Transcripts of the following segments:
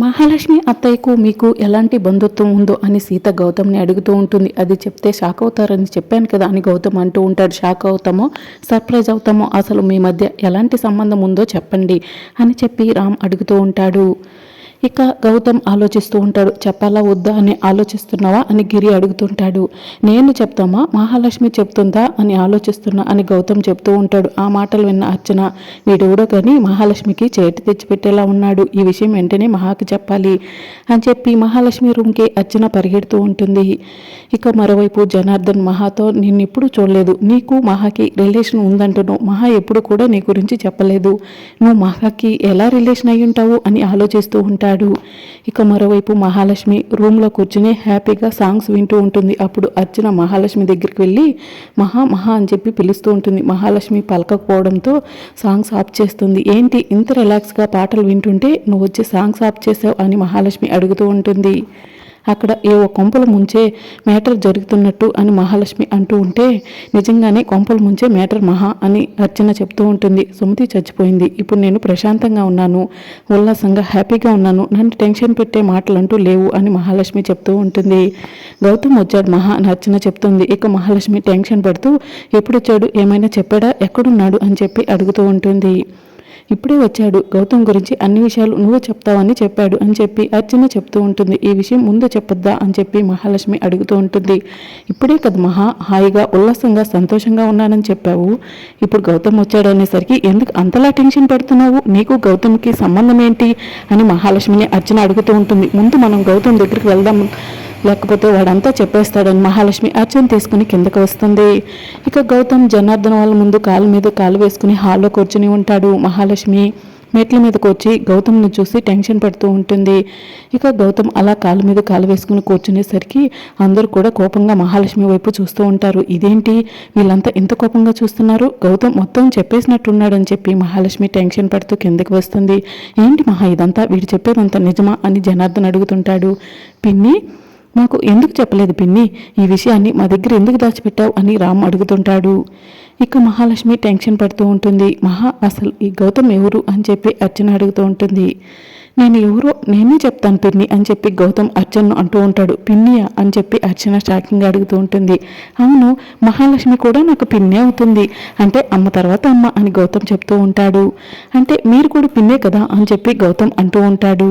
మహాలక్ష్మి అత్తయ్యకు మీకు ఎలాంటి బంధుత్వం ఉందో అని సీత గౌతమ్ని అడుగుతూ ఉంటుంది. అది చెప్తే షాక్ అవుతారని చెప్పాను కదా అని గౌతమ్ అంటూ ఉంటాడు. షాక్ అవుతామో సర్ప్రైజ్ అవుతామో అసలు మీ మధ్య ఎలాంటి సంబంధం ఉందో చెప్పండి అని చెప్పి రామ్ అడుగుతూ ఉంటాడు. ఇక గౌతమ్ ఆలోచిస్తూ ఉంటాడు. చెప్పాలా వద్దా అని ఆలోచిస్తున్నావా అని గిరి అడుగుతుంటాడు. నేను చెప్తామా? మహాలక్ష్మి చెప్తుందా అని ఆలోచిస్తున్నా అని గౌతమ్ చెప్తూ ఉంటాడు. ఆ మాటలు విన్న అర్చన వీడెవడో కానీ మహాలక్ష్మికి చేతి తెచ్చిపెట్టేలా ఉన్నాడు. ఈ విషయం వెంటనే మహాకి చెప్పాలి అని చెప్పి మహాలక్ష్మి రూమ్కి అర్చన పరిగెడుతూ ఉంటుంది. ఇక మరోవైపు జనార్దన్ మహాతో నిన్నెప్పుడు చూడలేదు. నీకు మహాకి రిలేషన్ ఉందంటున్నావు. మహా ఎప్పుడు కూడా నీ గురించి చెప్పలేదు. నువ్వు మహాకి ఎలా రిలేషన్ అయ్యుంటావు? ఉంటావు అని ఆలోచిస్తూ ఉంటాడు. ఇక మరోవైపు మహాలక్ష్మి రూమ్లో కూర్చుని హ్యాపీగా సాంగ్స్ వింటూ ఉంటుంది. అప్పుడు అర్చన మహాలక్ష్మి దగ్గరికి వెళ్ళి మహా మహా అని చెప్పి పిలుస్తూ ఉంటుంది. మహాలక్ష్మి పలకపోవడంతో సాంగ్స్ ఆఫ్ చేస్తుంది. ఏంటి ఇంత రిలాక్స్గా పాటలు వింటుంటే నువ్వు వచ్చి సాంగ్స్ ఆఫ్ చేసావు అని మహాలక్ష్మి అడుగుతూ ఉంటుంది. అక్కడ ఏవో కొంపలు ముంచే మ్యాటర్ జరుగుతున్నట్టు అని మహాలక్ష్మి అంటూ ఉంటే నిజంగానే కొంపలు ముంచే మ్యాటర్ మహా అని అర్చన చెప్తూ ఉంటుంది. సుమతి చచ్చిపోయింది. ఇప్పుడు నేను ప్రశాంతంగా ఉన్నాను. ఉల్లాసంగా హ్యాపీగా ఉన్నాను. నన్ను టెన్షన్ పెట్టే మాటలు అంటూ లేవు అని మహాలక్ష్మి చెప్తూ ఉంటుంది. గౌతమ్ వచ్చాడు మహా అని అర్చన చెప్తుంది. ఇక మహాలక్ష్మి టెన్షన్ పడుతూ ఎప్పుడు వచ్చాడు? ఏమైనా చెప్పాడా? ఎక్కడున్నాడు? అని చెప్పి అడుగుతూ ఉంటుంది. ఇప్పుడే వచ్చాడు. గౌతమ్ గురించి అన్ని విషయాలు నువ్వు చెప్తావని చెప్పాడు అని చెప్పి అర్చన చెప్తూ ఉంటుంది. ఈ విషయం ముందు చెప్పొద్దా అని చెప్పి మహాలక్ష్మి అడుగుతూ ఉంటుంది. ఇప్పుడే కదా మహా హాయిగా ఉల్లాసంగా సంతోషంగా ఉన్నానని చెప్పావు. ఇప్పుడు గౌతమ్ వచ్చాడు అనేసరికి ఎందుకు అంతలా టెన్షన్ పడుతున్నావు? నీకు గౌతమ్కి సంబంధం ఏంటి? అని మహాలక్ష్మిని అర్చన అడుగుతూ ఉంటుంది. ముందు మనం గౌతమ్ దగ్గరికి వెళ్దాం లేకపోతే వాడంతా చెప్పేస్తాడని మహాలక్ష్మి అర్చన తీసుకుని కిందకు వస్తుంది. ఇక గౌతమ్ జనార్దన్ వాళ్ళ ముందు కాలు మీద కాలు వేసుకుని హాల్లో కూర్చుని ఉంటాడు మహాలక్ష్మి. మెట్ల మీదకి వచ్చి గౌతమ్ని చూసి టెన్షన్ పడుతూ ఉంటుంది. ఇక గౌతమ్ అలా కాలు మీద కాలు వేసుకుని కూర్చునేసరికి అందరూ కూడా కోపంగా మహాలక్ష్మి వైపు చూస్తూ ఉంటారు. ఇదేంటి? వీళ్ళంతా ఎంత కోపంగా చూస్తున్నారు? గౌతమ్ మొత్తం చెప్పేసినట్టున్నాడని చెప్పి మహాలక్ష్మి టెన్షన్ పడుతూ కిందకి వస్తుంది. ఏంటి మహా ఇదంతా? వీడు చెప్పేదంతా నిజమా? అని జనార్దన్ అడుగుతుంటాడు. పిన్ని మాకు ఎందుకు చెప్పలేదు పిన్ని? ఈ విషయాన్ని మా దగ్గర ఎందుకు దాచిపెట్టావు అని రామ్ అడుగుతుంటాడు. ఇక మహాలక్ష్మి టెన్షన్ పడుతూ ఉంటుంది. మహా అసలు ఈ గౌతమ్ ఎవరు అని చెప్పి అర్చన అడుగుతూ ఉంటుంది. నేను ఎవరో నేనే చెప్తాను పిన్ని అని చెప్పి గౌతమ్ అర్చనను అంటూ ఉంటాడు. పిన్నియా అని చెప్పి అర్చన షాకింగ్గా అడుగుతూ ఉంటుంది. అవును మహాలక్ష్మి కూడా నాకు పిన్నే అవుతుంది. అంటే అమ్మ తర్వాత అమ్మ అని గౌతమ్ చెప్తూ ఉంటాడు. అంటే మీరు కూడా పిన్నే కదా అని చెప్పి గౌతమ్ అంటూ ఉంటాడు.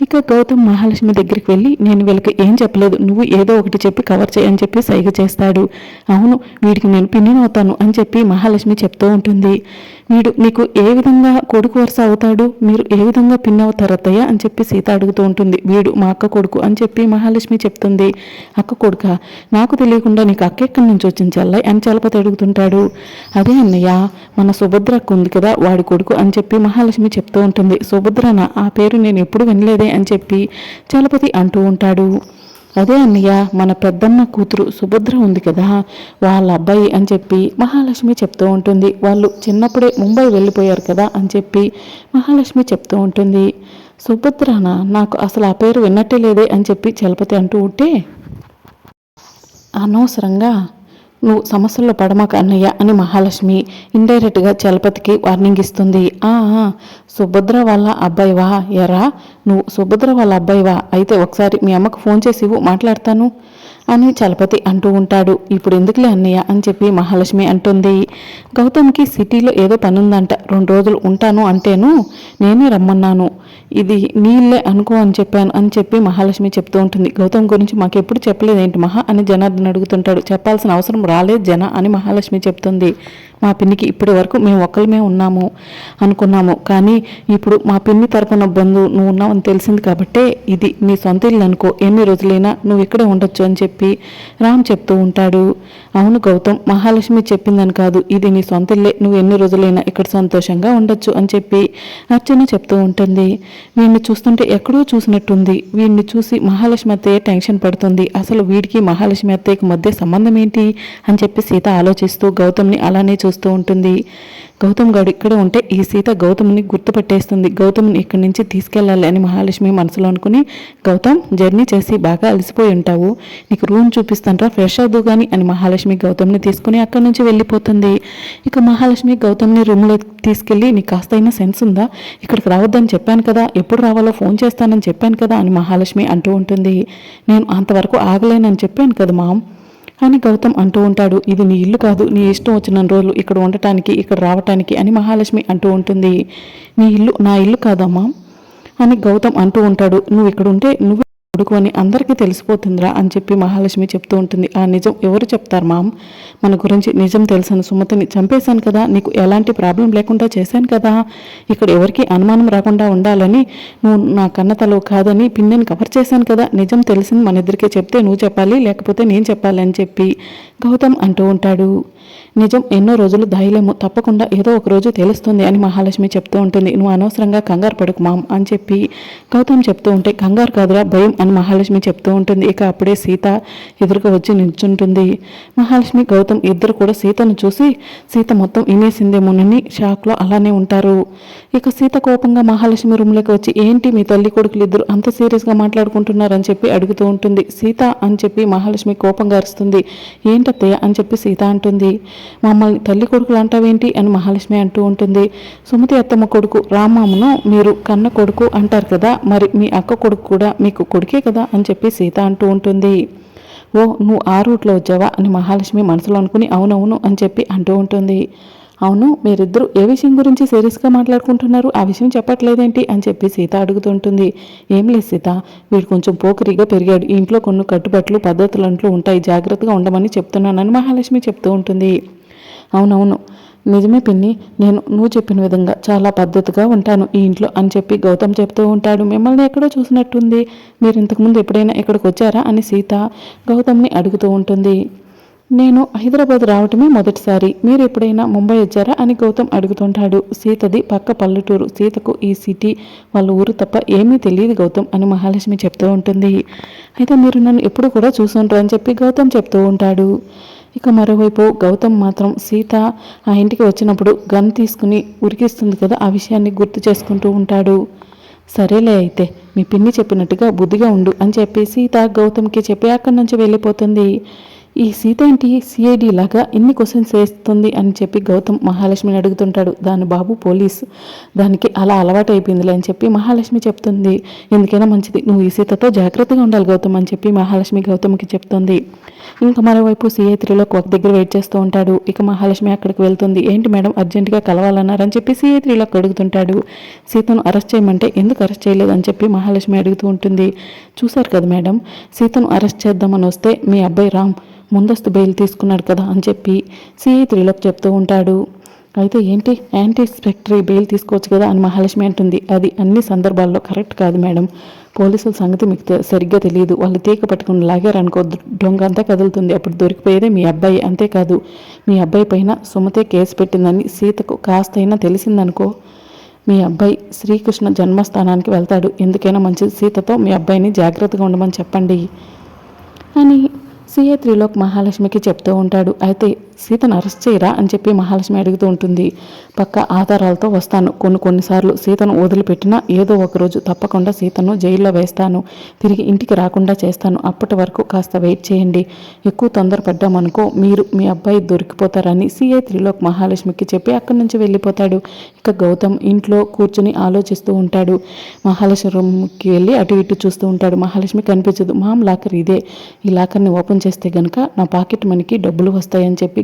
ఇక గౌతమ్ మహాలక్ష్మి దగ్గరికి వెళ్ళి నేను వీళ్ళకి ఏం చెప్పలేదు నువ్వు ఏదో ఒకటి చెప్పి కవర్ చేయని చెప్పి సైగ చేస్తాడు. అవును వీడికి నేను పిన్నిని అవుతాను అని చెప్పి మహాలక్ష్మి చెప్తూ ఉంటుంది. వీడు నీకు ఏ విధంగా కొడుకు వరుస అవుతాడు? మీరు ఏ విధంగా పిన్ అవుతారు అత్తయ్య? అని చెప్పి సీత అడుగుతూ ఉంటుంది. వీడు మా అక్క కొడుకు అని చెప్పి మహాలక్ష్మి చెప్తుంది. అక్క కొడుక? నాకు తెలియకుండా నీకు అక్క ఎక్కడి నుంచి వచ్చింది చెల్లయ్య అని చలపతి అడుగుతుంటాడు. అదే అన్నయ్య మన సుభద్ర ఉంది కదా వాడి కొడుకు అని చెప్పి మహాలక్ష్మి చెప్తూ ఉంటుంది. సుభద్రన? ఆ పేరు నేను ఎప్పుడు వినలేదే అని చెప్పి చలపతి అంటూ ఉంటాడు. అదే అన్నయ్య మన పెద్దమ్మ కూతురు సుభద్ర ఉంది కదా వాళ్ళ అబ్బాయి అని చెప్పి మహాలక్ష్మి చెప్తూ ఉంటుంది. వాళ్ళు చిన్నప్పుడే ముంబై వెళ్ళిపోయారు కదా అని చెప్పి మహాలక్ష్మి చెప్తూ ఉంటుంది. సుభద్రనా నాకు అసలు ఆ పేరు విన్నట్టే లేదే అని చెప్పి చలపతి అంటూ ఉంటే అనవసరంగా నువ్వు సమస్యల్లో పడమాక అన్నయ్య అని మహాలక్ష్మి ఇండైరెక్ట్గా చలపతికి వార్నింగ్ ఇస్తుంది. ఆ సుభద్ర వాళ్ళ అబ్బాయివా ఎరా? నువ్వు సుభద్ర వాళ్ళ అబ్బాయివా అయితే ఒకసారి మీ అమ్మకు ఫోన్ చేసి మాట్లాడతాను. అని చలపతి అంటూ ఉంటాడు. ఇప్పుడు ఎందుకులే అన్నయ్య? అని చెప్పి మహాలక్ష్మి అంటుంది. గౌతమ్కి సిటీలో ఏదో పని ఉందంట రెండు రోజులు ఉంటాను అంటేను నేనే రమ్మన్నాను. ఇది నీళ్ళే అనుకో అని చెప్పాను అని చెప్పి మహాలక్ష్మి చెప్తూ ఉంటుంది. గౌతమ్ గురించి మాకు ఎప్పుడు చెప్పలేదేంటి మహా? అని జనార్దన్ అడుగుతుంటాడు. చెప్పాల్సిన అవసరం రాలేదు జన అని మహాలక్ష్మి చెప్తుంది. మా పిన్నికి ఇప్పటి వరకు మేము ఒక్కరిమే ఉన్నాము అనుకున్నాము. కానీ ఇప్పుడు మా పిన్ని తరపున బంధువు నువ్వు ఉన్నావని తెలిసింది కాబట్టే ఇది నీ సొంత ఇల్లు అనుకో. ఎన్ని రోజులైనా నువ్వు ఇక్కడే ఉండొచ్చు అని చెప్పి చెప్పి రామ్ చెప్తూ ఉంటాడు. అవును గౌతమ్ మహాలక్ష్మి చెప్పిందని కాదు. ఇది నీ సొంత ఇల్లే. నువ్వు ఎన్ని రోజులైనా ఇక్కడ సంతోషంగా ఉండొచ్చు అని చెప్పి అర్చన చెప్తూ ఉంటుంది. వీడిని చూస్తుంటే ఎక్కడో చూసినట్టుంది. వీడిని చూసి మహాలక్ష్మి అత్తయ్య టెన్షన్ పడుతుంది. అసలు వీడికి మహాలక్ష్మి అత్తయ్యకి మధ్య సంబంధం ఏంటి అని చెప్పి సీత ఆలోచిస్తూ గౌతమ్ని అలానే చూస్తూ ఉంటుంది. గౌతమ్ గారు ఇక్కడ ఉంటే ఈ సీత గౌతమ్ని గుర్తుపట్టేస్తుంది. గౌతమ్ని ఇక్కడి నుంచి తీసుకెళ్ళాలి అని మహాలక్ష్మి మనసులో అనుకుని గౌతమ్ జర్నీ చేసి బాగా అలసిపోయి ఉంటావు. నీకు రూమ్ చూపిస్తాంట్రా ఫ్రెష్ అవుదు కానీ అని మహాలక్ష్మి గౌతమ్ని తీసుకుని అక్కడి నుంచి వెళ్ళిపోతుంది. ఇక మహాలక్ష్మి గౌతమ్ని రూమ్లో తీసుకెళ్ళి నీకు కాస్త అయినా సెన్స్ ఉందా? ఇక్కడికి రావద్దని చెప్పాను కదా ఎప్పుడు రావాలో ఫోన్ చేస్తానని చెప్పాను కదా అని మహాలక్ష్మి అంటూ ఉంటుంది. నేను అంతవరకు ఆగలేనని చెప్పాను కదా మామ్ అని గౌతమ్ అంటూ ఉంటాడు. ఇది నీ ఇల్లు కాదు నీ ఇష్టం వచ్చిన రోజులు ఇక్కడ ఉండటానికి ఇక్కడ రావటానికి అని మహాలక్ష్మి అంటూ ఉంటుంది. నీ ఇల్లు నా ఇల్లు కాదమ్మా అని గౌతమ్ అంటూ ఉంటాడు. నువ్వు ఇక్కడ ఉంటే నువ్వు కొడుకు అని అందరికీ తెలిసిపోతుందిరా అని చెప్పి మహాలక్ష్మి చెప్తూ ఉంటుంది. ఆ నిజం ఎవరు చెప్తారు మామ్? మన గురించి నిజం తెలుసని సుమతిని చంపేశాను కదా నీకు ఎలాంటి ప్రాబ్లం లేకుండా చేశాను కదా. ఇక్కడ ఎవరికి అనుమానం రాకుండా ఉండాలని నువ్వు నా కన్న కాదని పిన్నెని కవర్ చేశాను కదా. నిజం తెలిసింది మన ఇద్దరికే చెప్తే నువ్వు చెప్పాలి లేకపోతే నేను చెప్పాలి అని చెప్పి గౌతమ్ అంటూ ఉంటాడు. నిజం ఎన్నో రోజులు ధైర్యము తప్పకుండా ఏదో ఒక రోజు తెలుస్తుంది అని మహాలక్ష్మి చెప్తూ ఉంటుంది. నువ్వు అనవసరంగా కంగారు పడుకు మామ్ అని చెప్పి గౌతమ్ చెప్తూ ఉంటే కంగారు కాదురా భయం అని మహాలక్ష్మి చెప్తూ ఉంటుంది. ఇక అప్పుడే సీత ఎదురుగా వచ్చి నిల్చుంటుంది. మహాలక్ష్మి గౌతమ్ ఇద్దరు కూడా సీతను చూసి సీత మొత్తం ఇనేసిందేమోనని షాక్లో అలానే ఉంటారు. ఇక సీత కోపంగా మహాలక్ష్మి రూమ్లోకి వచ్చి ఏంటి మీ తల్లి కొడుకులు ఇద్దరు అంత సీరియస్గా మాట్లాడుకుంటున్నారని చెప్పి అడుగుతూ ఉంటుంది. సీత అని చెప్పి మహాలక్ష్మి కోపంగా అరుస్తుంది. ఏంటత్తయ్య? అని చెప్పి సీత అంటుంది. మమ్మల్ని తల్లి కొడుకులు అంటావేంటి అని మహాలక్ష్మి అంటూ ఉంటుంది. సుమతి అత్తమ్మ కొడుకు రామమ్మను మీరు కన్న కొడుకు అంటారు కదా మరి మీ అక్క కొడుకు కూడా మీకు కొడుకే కదా అని చెప్పి సీత అంటూ ఉంటుంది. ఓ నువ్వు ఆ రూట్లో వచ్చావా అని మహాలక్ష్మి మనసులో అనుకుని అవునవును అని చెప్పి అంటూ ఉంటుంది. అవును మీరిద్దరూ ఏ విషయం గురించి సీరియస్గా మాట్లాడుకుంటున్నారు? ఆ విషయం చెప్పట్లేదేంటి అని చెప్పి సీత అడుగుతుంటుంది. ఏం లేదు సీత వీడు కొంచెం పోకరిగా పెరిగాడు. ఇంట్లో కొన్ని కట్టుబట్లు పద్ధతులు అంటూ ఉంటాయి. జాగ్రత్తగా ఉండమని చెప్తున్నానని మహాలక్ష్మి చెప్తూ ఉంటుంది. అవునవును. నిజమే పిన్ని నేను నువ్వు చెప్పిన విధంగా చాలా పద్ధతిగా ఉంటాను ఈ ఇంట్లో అని చెప్పి గౌతమ్ చెప్తూ ఉంటాడు. మిమ్మల్ని ఎక్కడో చూసినట్టుంది. మీరు ఇంతకుముందు ఎప్పుడైనా ఇక్కడికి వచ్చారా అని సీత గౌతమ్ని అడుగుతూ ఉంటుంది. నేను హైదరాబాద్ రావటమే మొదటిసారి. మీరు ఎప్పుడైనా ముంబై వచ్చారా అని గౌతమ్ అడుగుతుంటాడు సీతది పక్క పల్లెటూరు. సీతకు ఈ సిటీ వాళ్ళ ఊరు తప్ప ఏమీ తెలియదు గౌతమ్ అని మహాలక్ష్మి చెప్తూ ఉంటుంది. అయితే మీరు నన్ను ఎప్పుడు కూడా చూసుంటారు అని చెప్పి గౌతమ్ చెప్తూ ఉంటాడు. ఇక మరోవైపు గౌతమ్ మాత్రం సీత ఆ ఇంటికి వచ్చినప్పుడు గన్ తీసుకుని ఉరికిస్తుంది కదా ఆ విషయాన్ని గుర్తు చేసుకుంటూ ఉంటాడు. సరేలే అయితే మీ పిన్ని చెప్పినట్టుగా బుద్ధిగా ఉండు అని చెప్పి సీత గౌతమ్కి చెప్పి అక్కడి నుంచి వెళ్ళిపోతుంది. ఈ సీత ఏంటి? సిఐడి లాగా ఎన్ని క్వశ్చన్స్ వేస్తుంది అని చెప్పి గౌతమ్ మహాలక్ష్మిని అడుగుతుంటాడు. దాని బాబు పోలీస్ దానికి అలా అలవాటు అయిపోయిందిలే అని చెప్పి మహాలక్ష్మి చెప్తుంది. ఎందుకైనా మంచిది. నువ్వు ఈ సీతతో జాగ్రత్తగా ఉండాలి గౌతమ్ అని చెప్పి మహాలక్ష్మి గౌతమ్కి చెప్తుంది. ఇంకా మరోవైపు సిఐ త్రీలోకి ఒక దగ్గర వెయిట్ చేస్తూ ఉంటాడు. ఇక మహాలక్ష్మి అక్కడికి వెళ్తుంది. ఏంటి మేడం? అర్జెంటుగా కలవాలన్నారని చెప్పి సిఐ త్రీలోకి అడుగుతుంటాడు సీతను అరెస్ట్ చేయమంటే ఎందుకు అరెస్ట్ చేయలేదు అని చెప్పి మహాలక్ష్మి అడుగుతూ ఉంటుంది. చూశారు కదా మేడం? సీతను అరెస్ట్ చేద్దామని వస్తే మీ అబ్బాయి రామ్ ముందస్తు బెయిల్ తీసుకున్నాడు కదా అని చెప్పి సిఐ త్రీలోకి చెప్తూ ఉంటాడు. అయితే ఏంటి? యాంటీ స్పెక్టరీ బెయిల్ తీసుకోవచ్చు కదా అని మహాలక్ష్మి అంటుంది. అది అన్ని సందర్భాల్లో కరెక్ట్ కాదు మేడం. పోలీసుల సంగతి మీకు సరిగ్గా తెలియదు. వాళ్ళు తీగ పట్టుకుని లాగారనుకో ద- దొంగ అంతా కదులుతుంది. అప్పుడు దొరికిపోయేదే మీ అబ్బాయి. అంతేకాదు మీ అబ్బాయి పైన సుమతే కేసు పెట్టిందని సీతకు కాస్తైనా తెలిసిందనుకో మీ అబ్బాయి శ్రీకృష్ణ జన్మస్థానానికి వెళ్తాడు. ఎందుకైనా మంచిది. సీతతో మీ అబ్బాయిని జాగ్రత్తగా ఉండమని చెప్పండి. అని సిఏ త్రిలోక్ మహాలక్ష్మికి చెప్తూ ఉంటాడు. అయితే సీతను అరెస్ట్ చేయరా అని చెప్పి మహాలక్ష్మి అడుగుతూ ఉంటుంది. పక్క ఆధారాలతో వస్తాను. కొన్ని కొన్నిసార్లు సీతను వదిలిపెట్టినా ఏదో ఒక రోజు తప్పకుండా సీతను జైల్లో వేస్తాను. తిరిగి ఇంటికి రాకుండా చేస్తాను. అప్పటి వరకు కాస్త వెయిట్ చేయండి. ఎక్కువ తొందరపడ్డామనుకో మీరు మీ అబ్బాయి దొరికిపోతారని సిఐ త్రిలోక్ మహాలక్ష్మికి చెప్పి అక్కడి నుంచి వెళ్ళిపోతాడు. ఇక గౌతమ్ ఇంట్లో కూర్చుని ఆలోచిస్తూ ఉంటాడు. మహాలక్ష్మి రూమ్కి వెళ్ళి అటు ఇటు చూస్తూ ఉంటాడు. మహాలక్ష్మి కనిపించదు. మామ్ లాకర్ ఇదే. ఈ లాకర్ని ఓపెన్ చేస్తే గనుక నా పాకెట్ మనీకి డబ్బులు వస్తాయని చెప్పి